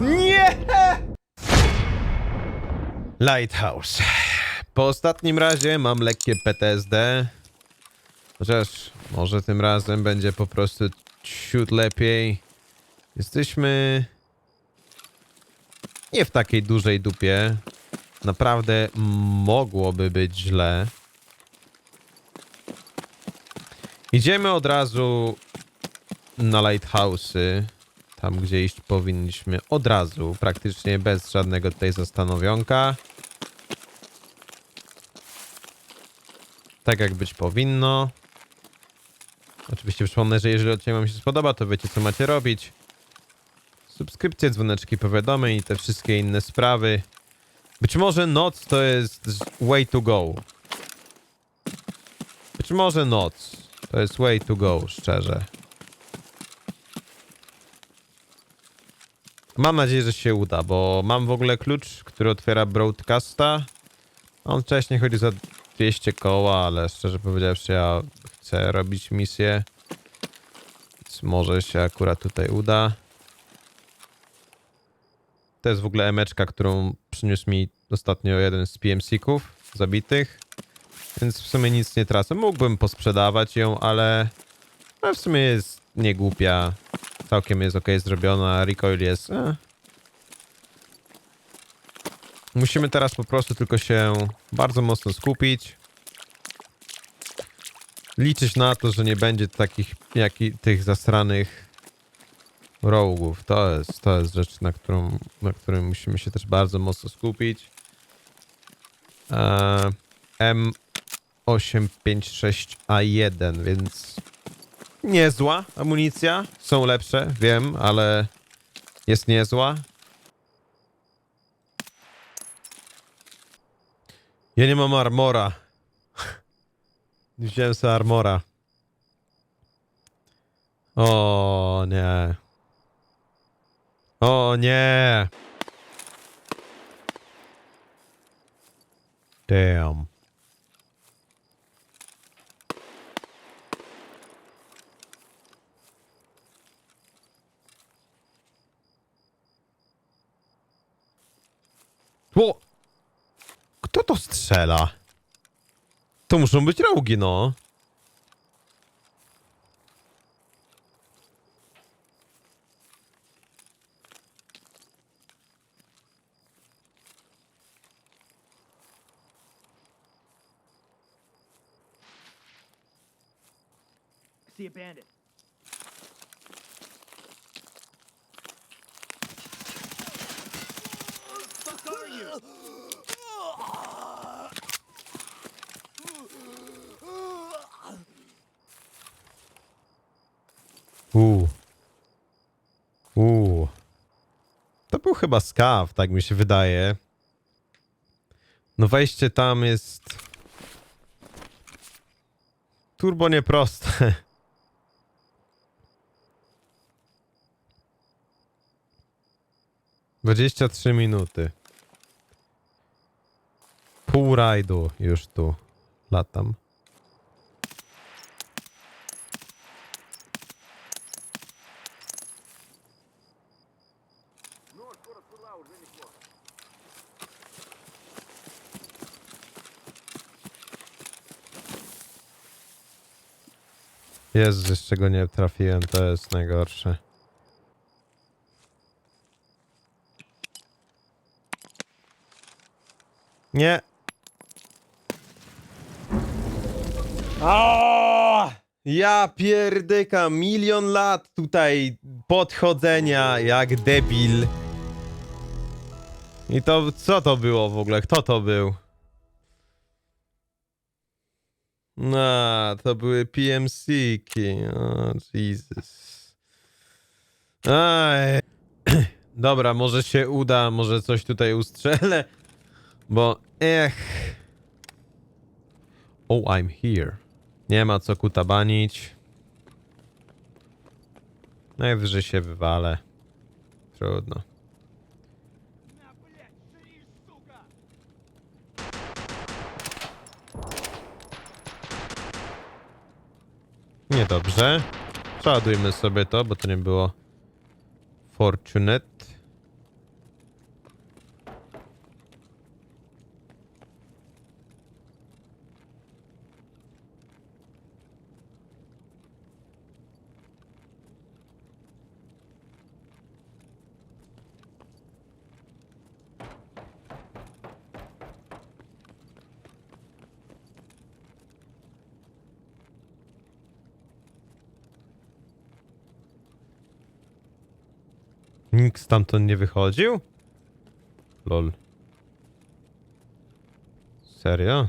Nie! Lighthouse. Po ostatnim razie mam lekkie PTSD. Chociaż może tym razem będzie po prostu ciut lepiej. Jesteśmy nie w takiej dużej dupie. Naprawdę mogłoby być źle. Idziemy od razu na lighthouse'y. Tam, gdzie iść powinniśmy od razu, praktycznie bez żadnego tutaj zastanowionka. Tak jak być powinno. Oczywiście przypomnę, że jeżeli odcinek wam się spodoba, to wiecie co macie robić. Subskrypcje, dzwoneczki, powiadomień i te wszystkie inne sprawy. Być może noc to jest way to go. Być może noc to jest way to go, szczerze. Mam nadzieję, że się uda, bo mam w ogóle klucz, który otwiera broadcasta. On wcześniej chodzi za 200 koła, ale szczerze powiedziawszy, ja chcę robić misję. Więc może się akurat tutaj uda. To jest w ogóle emeczka, którą przyniósł mi ostatnio jeden z PMC-ków zabitych. Więc w sumie nic nie tracę. Mógłbym posprzedawać ją, ale no w sumie jest niegłupia. Całkiem jest ok zrobiona. Recoil jest. Eh. Musimy teraz po prostu tylko się bardzo mocno skupić. Liczyć na to, że nie będzie takich jak tych zasranych rołgów. To jest, to jest rzecz, na którą, na którym musimy się też bardzo mocno skupić. Eee, M856A1, więc niezła amunicja. Są lepsze, wiem, ale jest niezła. Ja nie mam armora. Wziąłem sobie armora. O nie. O nie. Damn. Ło! Kto to strzela? To muszą być rogi, no. See a bandit. Uuu. Uuu. To był chyba skaw, tak mi się wydaje. No wejście tam jest... Turbo nieproste. Dwadzieścia trzy minuty. Pół rajdu już tu latam. Jezu, z czego nie trafiłem, to jest najgorsze. Nie. O! Ja pierdyka, milion lat tutaj podchodzenia jak debil. I to, co to było w ogóle? Kto to był? No, to były PMC-ki. O, Jesus. Aj. Dobra, może się uda, może coś tutaj ustrzelę, bo ech. Oh, I'm here. Nie ma co kutabanić. Najwyżej się wywalę. Trudno. Niedobrze. Przeładujmy sobie to, bo to nie było fortunate. Nikt stamtąd nie wychodził? Lol. Serio?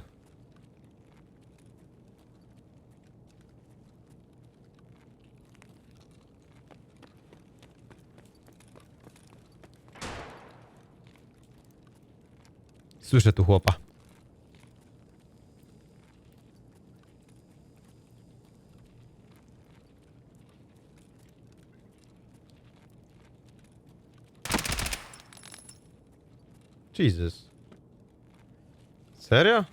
Słyszę tu chłopa. Jesus. Serio?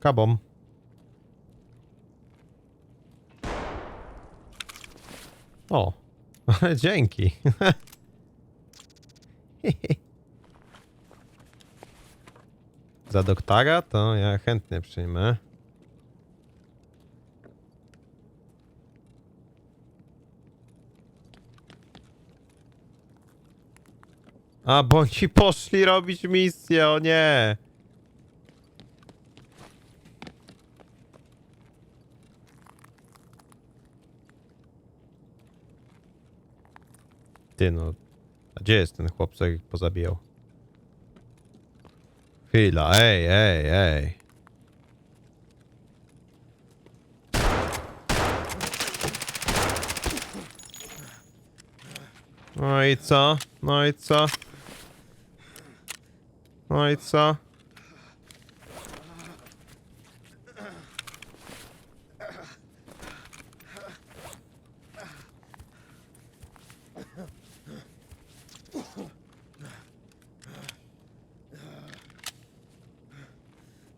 Kabom. O, dzięki. Za doktora to ja chętnie przyjmę. A, bo ci poszli robić misję, o nie! Ty no, a gdzie jest ten chłop, co ich pozabijał? Chwila, ej, ej, ej. No i co? No i co? No i co?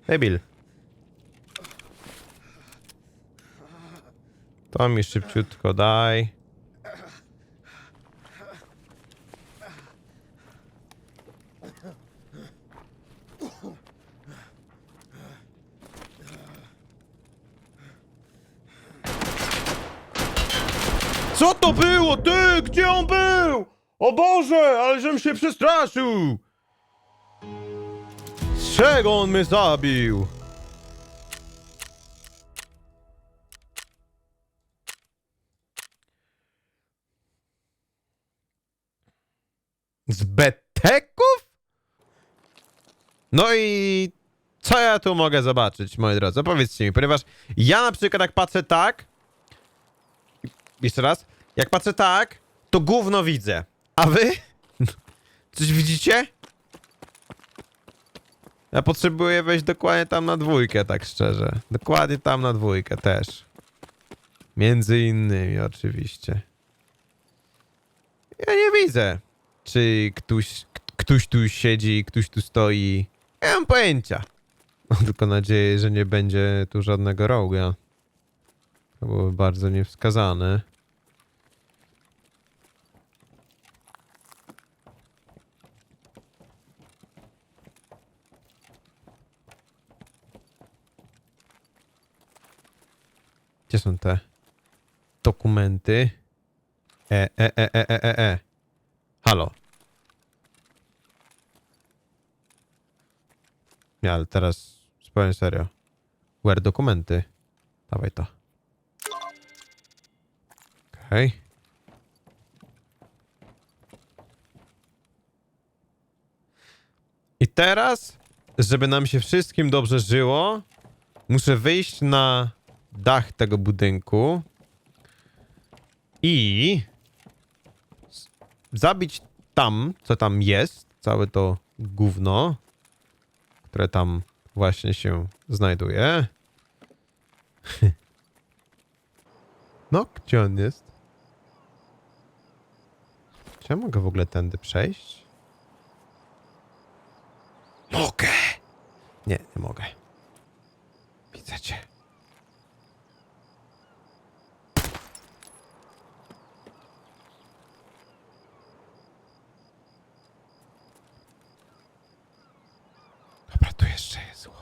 Debil. To mi szybciutko daj. Co to było? Ty, gdzie on był? O Boże, ale żem się przestraszył! Z czego on mnie zabił? Z beteków? No i co ja tu mogę zobaczyć, moi drodzy? Powiedzcie mi, ponieważ ja na przykład jak patrzę tak, jeszcze raz. Jak patrzę tak, to gówno widzę. A wy? Coś widzicie? Ja potrzebuję wejść dokładnie tam na dwójkę, tak szczerze. Dokładnie tam na dwójkę też. Między innymi, oczywiście. Ja nie widzę, czy ktoś, ktoś tu siedzi, ktoś tu stoi. Nie mam pojęcia. Mam tylko nadzieję, że nie będzie tu żadnego roga. To byłoby bardzo niewskazane. Gdzie są te dokumenty? E, e, e, e, e, e, e. Halo. Nie, ale teraz powiem serio. Where dokumenty? Dawaj to. Okej. I teraz, żeby nam się wszystkim dobrze żyło, muszę wyjść na dach tego budynku i zabić tam, co tam jest, całe to gówno, które tam właśnie się znajduje. No, gdzie on jest? Czy ja mogę w ogóle tędy przejść? Mogę! Nie, nie mogę. Widzę cię. Jeszcze jest zło.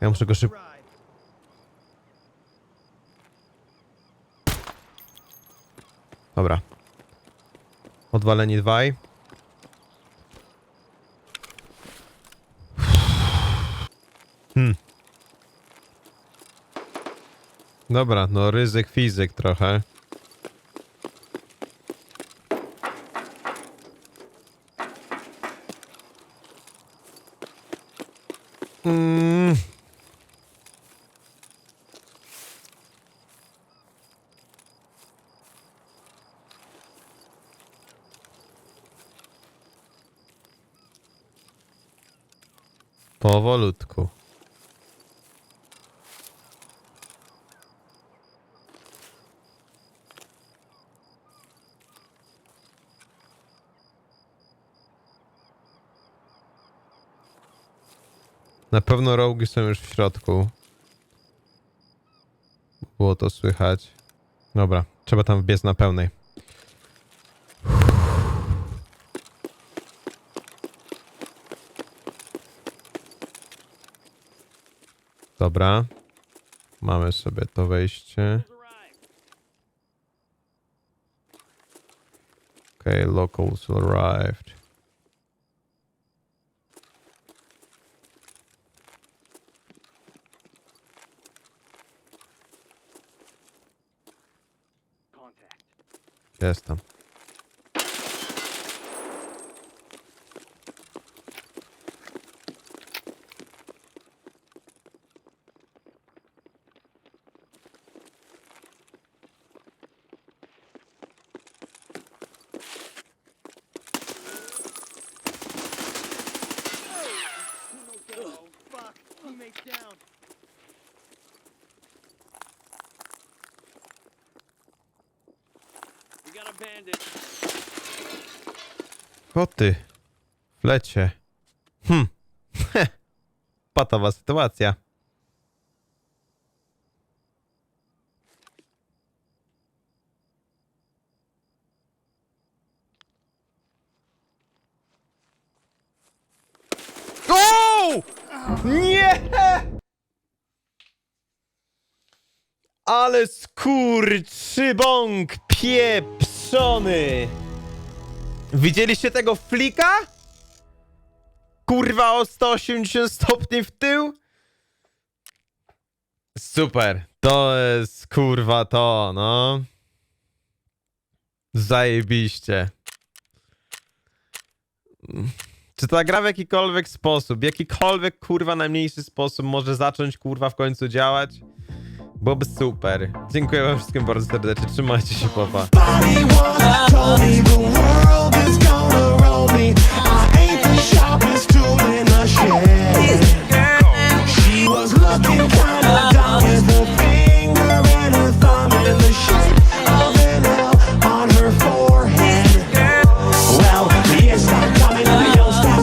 Ja muszę go szybko... Dobra. Odwaleni dwaj. Hmm. Dobra, no ryzyk fizyk trochę. Mm. Powolutku. Na pewno rogi są już w środku. Było to słychać. Dobra, trzeba tam wbiec na pełnej. Dobra. Mamy sobie to wejście. Okay, locals arrived. testa. Koty. W lecie. Hm. Patowa sytuacja. O! Nie! Ale skurczybąk Widzieliście tego flika? Kurwa o 180 stopni w tył? Super. To jest kurwa to, no. Zajebiście. Czy ta gra w jakikolwiek sposób, jakikolwiek kurwa najmniejszy sposób może zacząć kurwa w końcu działać? Byłoby super. Dziękuję wam wszystkim bardzo serdecznie. Trzymajcie się, papa. Looking kinda dumb with